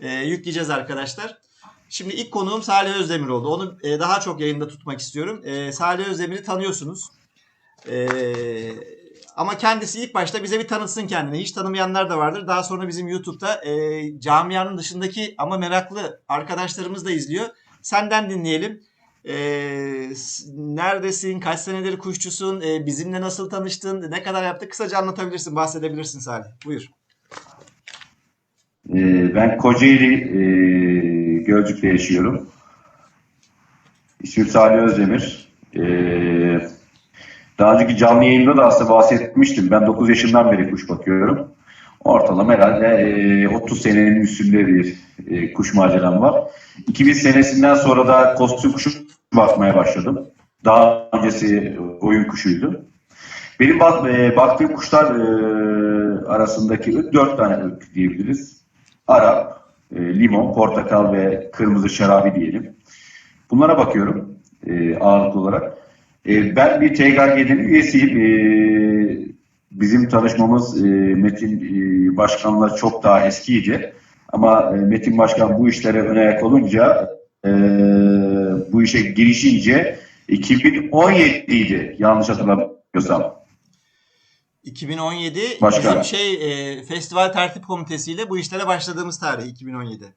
e, yükleyeceğiz arkadaşlar. Şimdi ilk konuğum Salih Özdemir oldu. Onu e, daha çok yayında tutmak istiyorum. E, Salih Özdemir'i tanıyorsunuz. E, ama kendisi ilk başta bize bir tanıtsın kendini. Hiç tanımayanlar da vardır. Daha sonra bizim YouTube'da e, camianın dışındaki ama meraklı arkadaşlarımız da izliyor. Senden dinleyelim. E, neredesin? Kaç senedir kuşçusun? E, bizimle nasıl tanıştın? Ne kadar yaptık? Kısaca anlatabilirsin, bahsedebilirsin Salih. Buyur. Ee, Ben Kocaeli e, Gölcük'te yaşıyorum. İsmim Salih Özdemir. Ee, Daha önceki canlı yayında da aslında bahsetmiştim. Ben 9 yaşından beri kuş bakıyorum. Ortalama herhalde e, 30 senenin üstünde bir e, kuş maceram var. 2000 senesinden sonra da kostüm kuşu bakmaya başladım. Daha öncesi oyun kuşuydu. Benim bak, e, baktığım kuşlar e, arasındaki dört tane ırk diyebiliriz. Arap, e, limon, portakal ve kırmızı şarabi diyelim. Bunlara bakıyorum e, ağırlıklı olarak. E, ben bir TGG'nin üyesiyim. E, bizim tanışmamız e, Metin e, Başkan'la çok daha eskiydi. Ama e, Metin Başkan bu işlere ön ayak olunca e, bu işe girişince 2017'ydi yanlış hatırlamıyorsam. 2017 Başka? bizim şey e, festival tertip komitesiyle bu işlere başladığımız tarih 2017.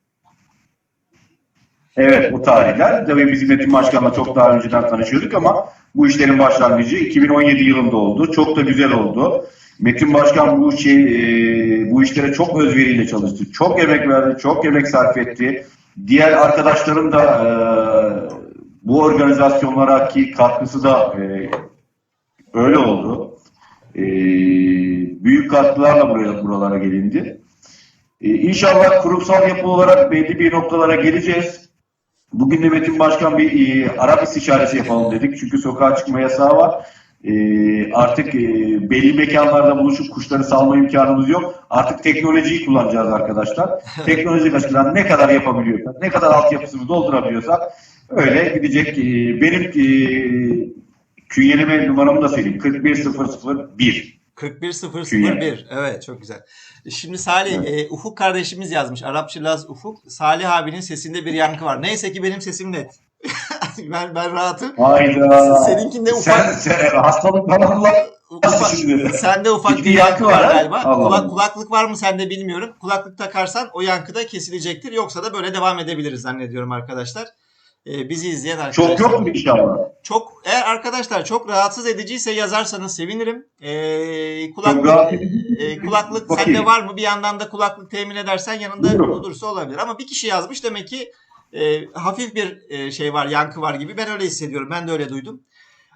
Evet o tarihler. Tabii biz Metin Başkan'la çok daha önceden tanışıyorduk ama bu işlerin başlangıcı 2017 yılında oldu. Çok da güzel oldu. Metin Başkan bu şey e, bu işlere çok özveriyle çalıştı. Çok emek verdi, çok emek sarf etti. Diğer arkadaşların da e, bu organizasyonlara ki katkısı da e, öyle oldu. E, büyük katkılarla buraya buralara gelindi. E, İnşallah kurumsal yapı olarak belli bir noktalara geleceğiz. Bugün de Metin Başkan bir e, Arap istişaresi yapalım dedik. Çünkü sokağa çıkma yasağı var. E, artık e, belli mekanlarda buluşup kuşları salma imkanımız yok. Artık teknolojiyi kullanacağız arkadaşlar. Teknolojik açıdan ne kadar yapabiliyorsak, ne kadar altyapısını doldurabiliyorsak öyle gidecek. E, benim e, künyeleme numaramı da söyleyeyim. 41001. 41001. Evet çok güzel. Şimdi Salih e, Ufuk kardeşimiz yazmış. Arapça Laz Ufuk. Salih abinin sesinde bir yankı var. Neyse ki benim sesim net. ben ben rahatım. Hayda. Seninkinde ufak Sen, sen hastalık falan var. ufak sende ufak bir yankı var ha? galiba. Allah Kulak, kulaklık var mı sende bilmiyorum. Kulaklık takarsan o yankı da kesilecektir. Yoksa da böyle devam edebiliriz zannediyorum arkadaşlar. E, bizi izleyen arkadaşlar. Çok yok mu inşallah? Çok eğer arkadaşlar çok rahatsız ediciyse yazarsanız sevinirim. Çok kulaklık e, kulaklık Bakayım. sende var mı? Bir yandan da kulaklık temin edersen yanında Buyurun. olursa olabilir. Ama bir kişi yazmış demek ki e, hafif bir e, şey var, yankı var gibi. Ben öyle hissediyorum. Ben de öyle duydum.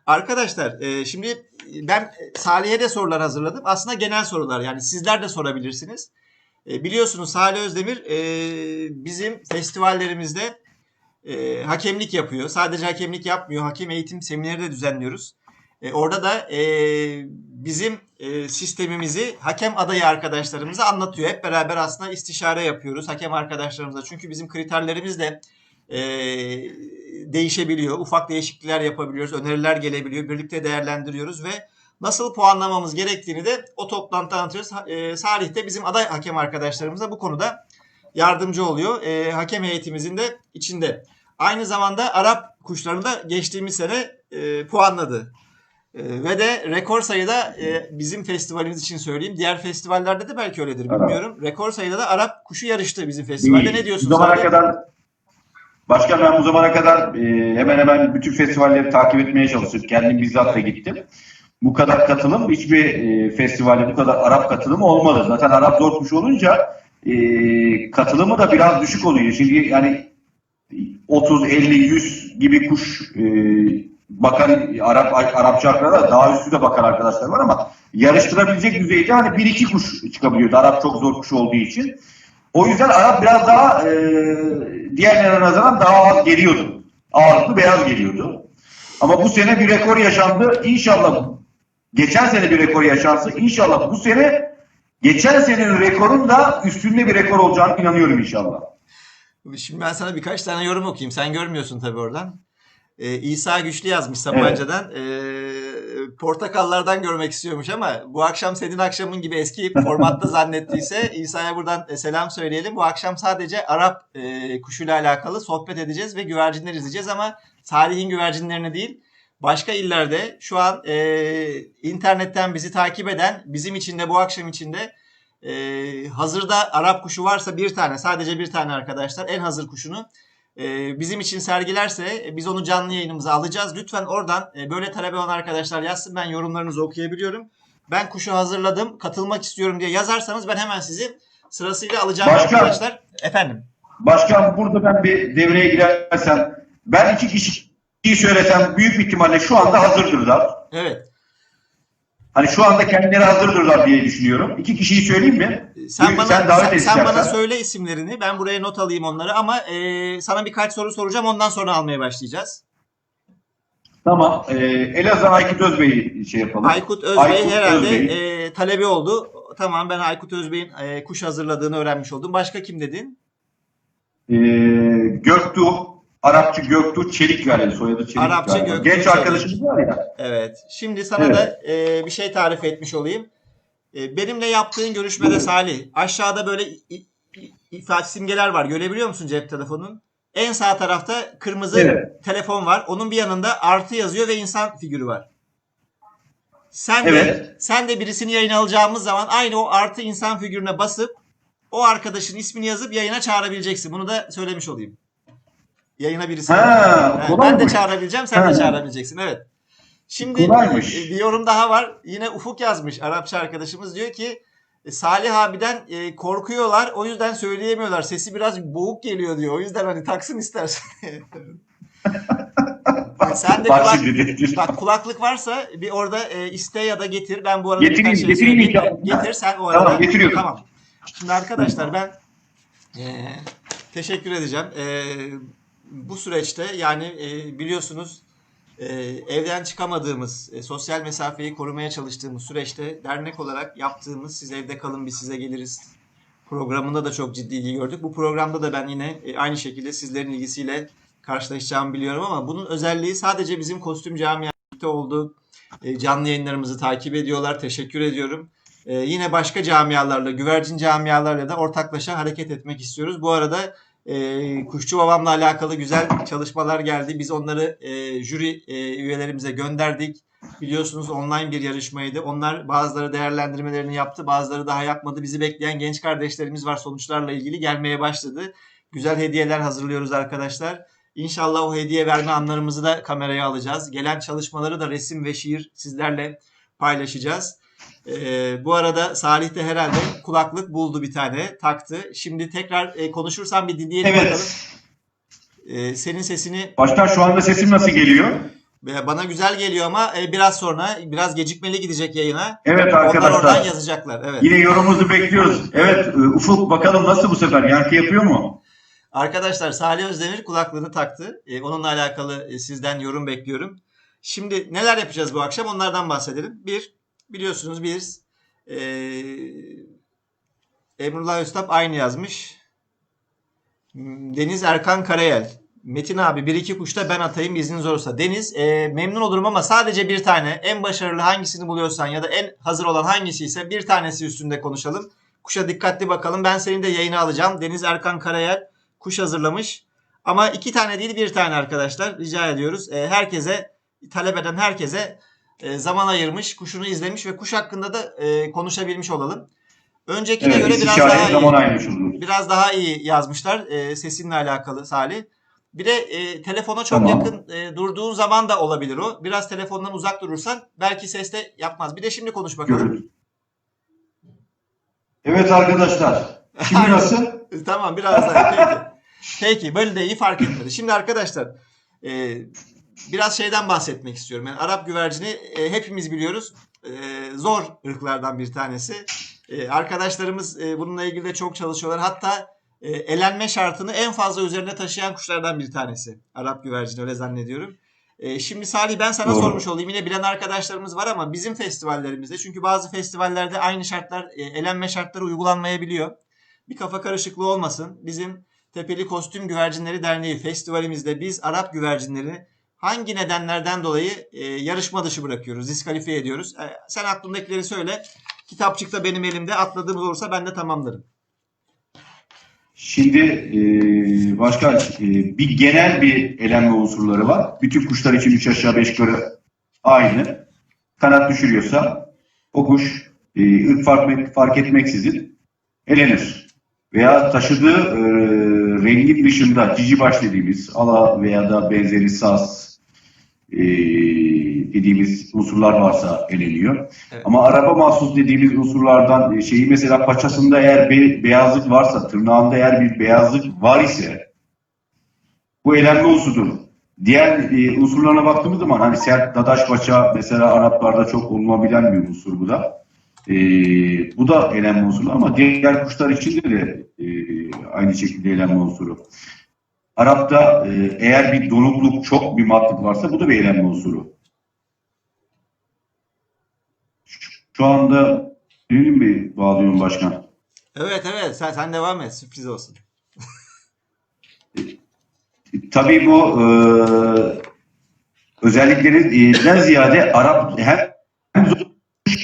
Arkadaşlar e, şimdi ben Salih'e de sorular hazırladım. Aslında genel sorular yani sizler de sorabilirsiniz. E, biliyorsunuz Salih Özdemir e, bizim festivallerimizde e, hakemlik yapıyor. Sadece hakemlik yapmıyor. Hakem eğitim semineri de düzenliyoruz. E, orada da e, bizim e, sistemimizi hakem adayı arkadaşlarımıza anlatıyor. Hep beraber aslında istişare yapıyoruz hakem arkadaşlarımıza. Çünkü bizim kriterlerimiz de e, değişebiliyor. Ufak değişiklikler yapabiliyoruz. Öneriler gelebiliyor. Birlikte değerlendiriyoruz ve nasıl puanlamamız gerektiğini de o toplantıda anlatıyoruz. E, Salih de bizim aday hakem arkadaşlarımıza bu konuda yardımcı oluyor. E, hakem heyetimizin de içinde. Aynı zamanda Arap kuşlarını da geçtiğimiz sene e, puanladı. E, ve de rekor sayıda e, bizim festivalimiz için söyleyeyim. Diğer festivallerde de belki öyledir Arap. bilmiyorum. Rekor sayıda da Arap kuşu yarıştı bizim festivalde. Ne Bu diyorsunuz zamana abi? kadar Başkan ben bu zamana kadar e, hemen hemen bütün festivalleri takip etmeye çalıştım. Kendim bizzat da gittim. Bu kadar katılım hiçbir e, festivalde bu kadar Arap katılımı olmadı. Zaten Arap zor kuş olunca e, katılımı da biraz düşük oluyor. Şimdi yani 30, 50, 100 gibi kuş e, bakan Arap Arap çakrada daha üstü de bakan arkadaşlar var ama yarıştırabilecek düzeyde hani bir iki kuş çıkabiliyordu. Arap çok zor kuş olduğu için. O yüzden Arap biraz daha e, diğerlerine nazaran daha az geliyordu. Ağırlıklı beyaz geliyordu. Ama bu sene bir rekor yaşandı. İnşallah geçen sene bir rekor yaşansın. İnşallah bu sene geçen senenin rekorun da üstünde bir rekor olacağını inanıyorum inşallah. Şimdi ben sana birkaç tane yorum okuyayım. Sen görmüyorsun tabii oradan. Ee, İsa Güçlü yazmış Sapanca'dan. Ee, portakallardan görmek istiyormuş ama bu akşam senin akşamın gibi eski formatta zannettiyse İsa'ya buradan e, selam söyleyelim. Bu akşam sadece Arap e, kuşuyla alakalı sohbet edeceğiz ve güvercinler izleyeceğiz ama Salih'in güvercinlerini değil başka illerde şu an e, internetten bizi takip eden bizim için de bu akşam içinde e, hazırda Arap kuşu varsa bir tane sadece bir tane arkadaşlar en hazır kuşunu e, bizim için sergilerse e, biz onu canlı yayınımıza alacağız. Lütfen oradan e, böyle talep olan arkadaşlar yazsın. Ben yorumlarınızı okuyabiliyorum. Ben kuşu hazırladım, katılmak istiyorum diye yazarsanız ben hemen sizi sırasıyla alacağım Başkan. arkadaşlar. Efendim. Başkan burada ben bir devreye girersem ben iki kişiyi söylesem büyük ihtimalle şu anda hazırdırlar. Evet. Hani şu anda kendileri hazırdırlar diye düşünüyorum. İki kişiyi söyleyeyim mi? Sen Buyur, bana sen davet sen, sen bana söyle isimlerini. Ben buraya not alayım onları ama e, sana birkaç soru soracağım. Ondan sonra almaya başlayacağız. Tamam. Ee, Elazığ Aykut Özbey'i şey yapalım. Aykut Özbey Aykut herhalde Özbey. e, talebi oldu. Tamam ben Aykut Özbey'in e, kuş hazırladığını öğrenmiş oldum. Başka kim dedin? Ee, Göktuğ, Arapçı Göktuğ Çelik galiba soyadı Çelik Arapçı. Göktuğ Genç Çelik. arkadaşımız var ya. Evet. Şimdi sana Evet. da e, bir şey tarif etmiş olayım. E, benimle yaptığın görüşmede Buyurun. Salih aşağıda böyle ifade simgeler var. Görebiliyor musun cep telefonun? En sağ tarafta kırmızı Evet. telefon var. Onun bir yanında artı yazıyor ve insan figürü var. Sen de Evet. sen de birisini yayına alacağımız zaman aynı o artı insan figürüne basıp o arkadaşın ismini yazıp yayına çağırabileceksin. Bunu da söylemiş olayım. Yayına birisi. Ha, kolay ben de çağırabileceğim, sen Ha. de çağırabileceksin. Evet. Şimdi Kolaymış. e, bir yorum daha var. Yine Ufuk yazmış Arapça arkadaşımız diyor ki e, Salih abiden e, korkuyorlar. O yüzden söyleyemiyorlar. Sesi biraz boğuk geliyor diyor. O yüzden hani taksın istersen. Bak sen de kulak, bak kulaklık varsa bir orada e, iste ya da getir. Ben bu arada Getireyim, şey getireyim söyleyeyim. Getir sen o arada. Tamam, getiriyorum. Tamam. Şimdi arkadaşlar ben e, teşekkür edeceğim. E, bu süreçte yani e, biliyorsunuz e, evden çıkamadığımız, e, sosyal mesafeyi korumaya çalıştığımız süreçte dernek olarak yaptığımız siz evde kalın biz size geliriz programında da çok ciddi ilgi gördük. Bu programda da ben yine e, aynı şekilde sizlerin ilgisiyle karşılaşacağımı biliyorum ama bunun özelliği sadece bizim kostüm camiamızda oldu. E, canlı yayınlarımızı takip ediyorlar. Teşekkür ediyorum. E, yine başka camialarla, güvercin camialarla da ortaklaşa hareket etmek istiyoruz. Bu arada e, Kuşçu Babam'la alakalı güzel çalışmalar geldi. Biz onları e, jüri e, üyelerimize gönderdik. Biliyorsunuz online bir yarışmaydı. Onlar bazıları değerlendirmelerini yaptı, bazıları daha yapmadı. Bizi bekleyen genç kardeşlerimiz var sonuçlarla ilgili gelmeye başladı. Güzel hediyeler hazırlıyoruz arkadaşlar. İnşallah o hediye verme anlarımızı da kameraya alacağız. Gelen çalışmaları da resim ve şiir sizlerle paylaşacağız. Ee, bu arada Salih de herhalde kulaklık buldu bir tane taktı. Şimdi tekrar e, konuşursan bir dinleyelim bakalım. Evet. Ee, senin sesini Başkan şu anda sesim nasıl geliyor? bana güzel geliyor ama e, biraz sonra biraz gecikmeli gidecek yayına. Evet Onlar oradan arkadaşlar. yazacaklar. Evet. Yine yorumumuzu bekliyoruz. Evet e, Ufuk bakalım nasıl bu sefer? Yankı yapıyor mu? Arkadaşlar Salih Özdemir kulaklığını taktı. E, onunla alakalı sizden yorum bekliyorum. Şimdi neler yapacağız bu akşam onlardan bahsedelim. Bir, biliyorsunuz biz e, Emrullah Öztap aynı yazmış. Deniz Erkan Karayel. Metin abi bir iki kuşta ben atayım izniniz olursa. Deniz e, memnun olurum ama sadece bir tane en başarılı hangisini buluyorsan ya da en hazır olan hangisi ise bir tanesi üstünde konuşalım. Kuşa dikkatli bakalım. Ben senin de yayını alacağım. Deniz Erkan Karayel kuş hazırlamış. Ama iki tane değil bir tane arkadaşlar rica ediyoruz. E, herkese talep eden herkese e, zaman ayırmış, kuşunu izlemiş ve kuş hakkında da e, konuşabilmiş olalım. Öncekine Evet göre biraz daha iyi, ayırmışız. biraz daha iyi yazmışlar e, sesinle alakalı Salih. Bir de e, telefona çok Tamam. yakın e, durduğun zaman da olabilir o. Biraz telefondan uzak durursan belki ses de yapmaz. Bir de şimdi konuş bakalım. Görürüz. Evet arkadaşlar. Şimdi nasıl? Tamam biraz daha. Peki. Peki böyle de iyi fark etmedi. Şimdi arkadaşlar e, biraz şeyden bahsetmek istiyorum. Yani Arap güvercini e, hepimiz biliyoruz. E, zor ırklardan bir tanesi. E, arkadaşlarımız e, bununla ilgili de çok çalışıyorlar. Hatta e, elenme şartını en fazla üzerine taşıyan kuşlardan bir tanesi. Arap güvercini öyle zannediyorum. E, şimdi Salih ben sana Doğru. sormuş olayım. Yine bilen arkadaşlarımız var ama bizim festivallerimizde çünkü bazı festivallerde aynı şartlar e, elenme şartları uygulanmayabiliyor. Bir kafa karışıklığı olmasın. Bizim Tepeli Kostüm Güvercinleri Derneği festivalimizde biz Arap güvercinleri hangi nedenlerden dolayı e, yarışma dışı bırakıyoruz, diskalifiye ediyoruz? E, sen aklındakileri söyle. Kitapçıkta benim elimde. Atladığımız olursa ben de tamamlarım. Şimdi e, başka e, bir genel bir elenme unsurları var. Bütün kuşlar için 3 aşağı 5 yukarı aynı. Kanat düşürüyorsa o kuş e, ırk fark, fark etmeksizin elenir. Veya taşıdığı e, rengin dışında cici baş dediğimiz ala veya da benzeri saz e, dediğimiz unsurlar varsa eleniyor. Evet. Ama araba mahsus dediğimiz unsurlardan e, şeyi mesela paçasında eğer bir beyazlık varsa, tırnağında eğer bir beyazlık var ise bu elenme unsurudur. Diğer e, unsurlarına baktığımız zaman hani sert dadaş paça mesela Araplarda çok bulunabilen bir unsur bu da. E, bu da elenme unsuru ama diğer kuşlar için de e, aynı şekilde elenme unsuru. Arap'ta e, eğer bir donukluk, çok bir matlık varsa bu da bir elenme unsuru. Şu anda değil mi bağlıyorum başkan? Evet evet sen, sen devam et sürpriz olsun. Tabii bu e, özelliklerinden ziyade Arap hem hem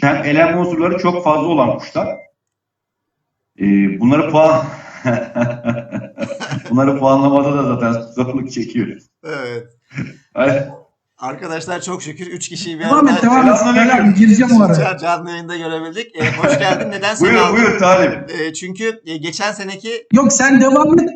hem elenme unsurları çok fazla olan kuşlar. E, bunları puan bunları puanlamada da zaten zorluk çekiyoruz. Evet. Arkadaşlar çok şükür 3 kişiyi bir Devam et devam et. Selam, gireceğim o araya. can- canlı yayında görebildik. E, hoş geldin. Neden seni buyur aldım? buyur Talip. E, çünkü e, geçen seneki Yok sen devam et.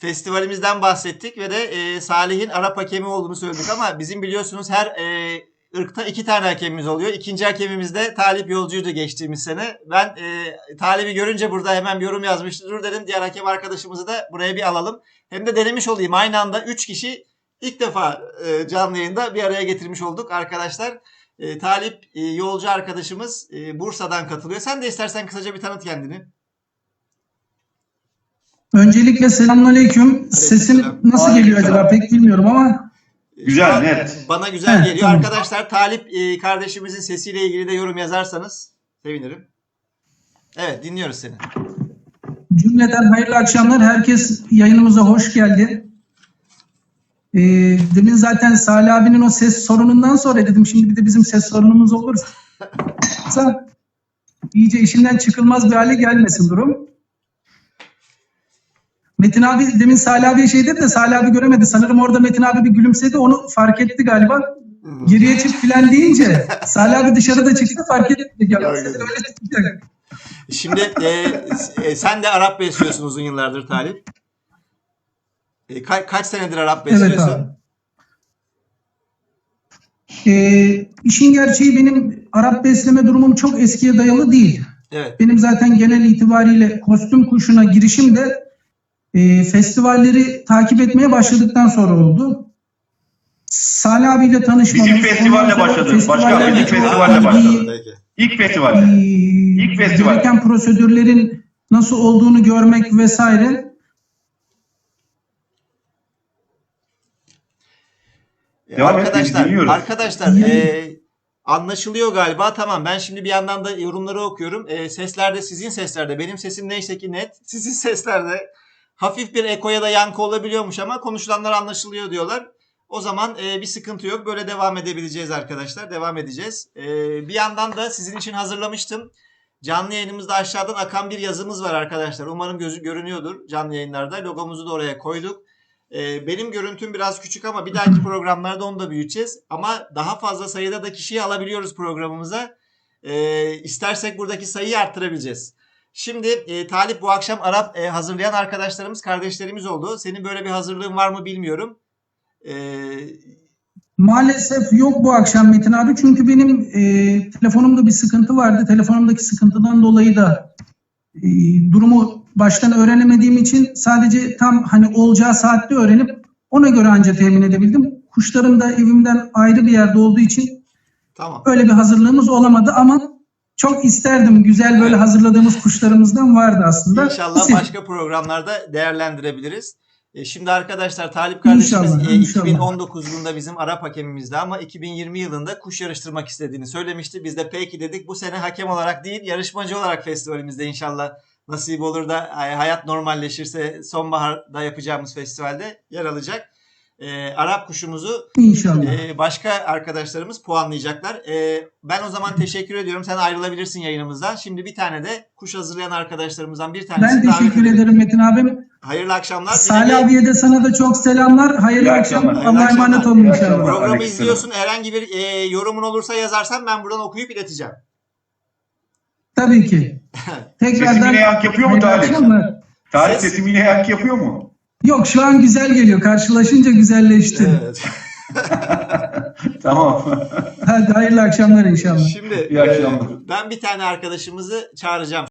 festivalimizden bahsettik ve de e, Salih'in Arap hakemi olduğunu söyledik ama bizim biliyorsunuz her e, ırkta iki tane hakemimiz oluyor. İkinci hakemimiz de Talip Yolcuydu geçtiğimiz sene. Ben e, Talip'i görünce burada hemen bir yorum yazmıştım. Dur dedim diğer hakem arkadaşımızı da buraya bir alalım. Hem de denemiş olayım aynı anda 3 kişi ilk defa e, canlı yayında bir araya getirmiş olduk arkadaşlar. E, Talip e, Yolcu arkadaşımız e, Bursa'dan katılıyor. Sen de istersen kısaca bir tanıt kendini. Öncelikle selamünaleyküm. Sesim nasıl geliyor Aleykümselam. acaba pek bilmiyorum ama Güzel, net. Bana güzel geliyor. tamam. Arkadaşlar Talip e, kardeşimizin sesiyle ilgili de yorum yazarsanız sevinirim. Evet dinliyoruz seni. cümleten hayırlı akşamlar. Herkes yayınımıza hoş geldi. Ee, demin zaten Salih abinin o ses sorunundan sonra dedim şimdi bir de bizim ses sorunumuz olursa iyice işinden çıkılmaz bir hale gelmesin durum. Metin abi demin Salih abiye şey dedi de Salih abi göremedi. Sanırım orada Metin abi bir gülümsedi. Onu fark etti galiba. Geriye çık filan deyince Salih abi dışarıda çıktı fark etti. Şimdi e, e, sen de Arap besliyorsun uzun yıllardır Talip. E, ka- kaç senedir Arap Evet besliyorsun? abi. Ee, işin gerçeği benim Arap besleme durumum çok eskiye dayalı değil. Evet. Benim zaten genel itibariyle kostüm kuşuna girişim de e, festivalleri takip etmeye başladıktan sonra oldu. Salih abiyle tanışmamız. Bizim festivalle başladı. festivalle Başka bizim festivalle başladı. Peki. İlk e, festivalde. İlk festival. gereken prosedürlerin nasıl olduğunu görmek vesaire. Devam et, arkadaşlar, dinliyoruz. arkadaşlar e, anlaşılıyor galiba. Tamam ben şimdi bir yandan da yorumları okuyorum. E, seslerde sizin seslerde benim sesim neyse ki net. Sizin seslerde hafif bir eko ya da yankı olabiliyormuş ama konuşulanlar anlaşılıyor diyorlar. O zaman e, bir sıkıntı yok. Böyle devam edebileceğiz arkadaşlar. Devam edeceğiz. E, bir yandan da sizin için hazırlamıştım. Canlı yayınımızda aşağıdan akan bir yazımız var arkadaşlar. Umarım gözü görünüyordur canlı yayınlarda. Logomuzu da oraya koyduk. Ee, benim görüntüm biraz küçük ama bir dahaki programlarda onu da büyüteceğiz. Ama daha fazla sayıda da kişiyi alabiliyoruz programımıza. Ee, istersek buradaki sayıyı arttırabileceğiz. Şimdi e, Talip bu akşam Arap e, hazırlayan arkadaşlarımız, kardeşlerimiz oldu. Senin böyle bir hazırlığın var mı bilmiyorum. Ee, Maalesef yok bu akşam Metin abi çünkü benim e, telefonumda bir sıkıntı vardı. Telefonumdaki sıkıntıdan dolayı da e, durumu baştan öğrenemediğim için sadece tam hani olacağı saatte öğrenip ona göre anca temin edebildim. Kuşlarım da evimden ayrı bir yerde olduğu için tamam. öyle bir hazırlığımız olamadı ama çok isterdim. Güzel böyle hazırladığımız kuşlarımızdan vardı aslında. İnşallah başka programlarda değerlendirebiliriz. E, Şimdi arkadaşlar Talip kardeşimiz İnşallah, e, inşallah. 2019 yılında bizim Arap hakemimizdi ama 2020 yılında kuş yarıştırmak istediğini söylemişti. Biz de peki dedik bu sene hakem olarak değil yarışmacı olarak festivalimizde inşallah nasip olur da e, hayat normalleşirse sonbaharda yapacağımız festivalde yer alacak. E, Arap kuşumuzu İnşallah. e, başka arkadaşlarımız puanlayacaklar. E, ben o zaman teşekkür ediyorum. Sen ayrılabilirsin yayınımızdan. Şimdi bir tane de kuş hazırlayan arkadaşlarımızdan bir tanesi Ben teşekkür edelim. ederim Metin abim. Hayırlı akşamlar. Salih abiye de sana da çok selamlar. Hayırlı akşamlar. akşamlar. Allah'a emanet olun inşallah. Programı Aleykümselam. izliyorsun. Herhangi bir e, yorumun olursa yazarsan ben buradan okuyup ileteceğim. Tabii ki. Tekrardan Sesim yine yankı yapıyor mu. Tarih Ses- sesim yine yankı yapıyor mu? Yok şu an güzel geliyor. Karşılaşınca güzelleşti. Evet. Tamam. Hadi hayırlı akşamlar inşallah. Şimdi İyi akşamlar. e, ben bir tane arkadaşımızı çağıracağım.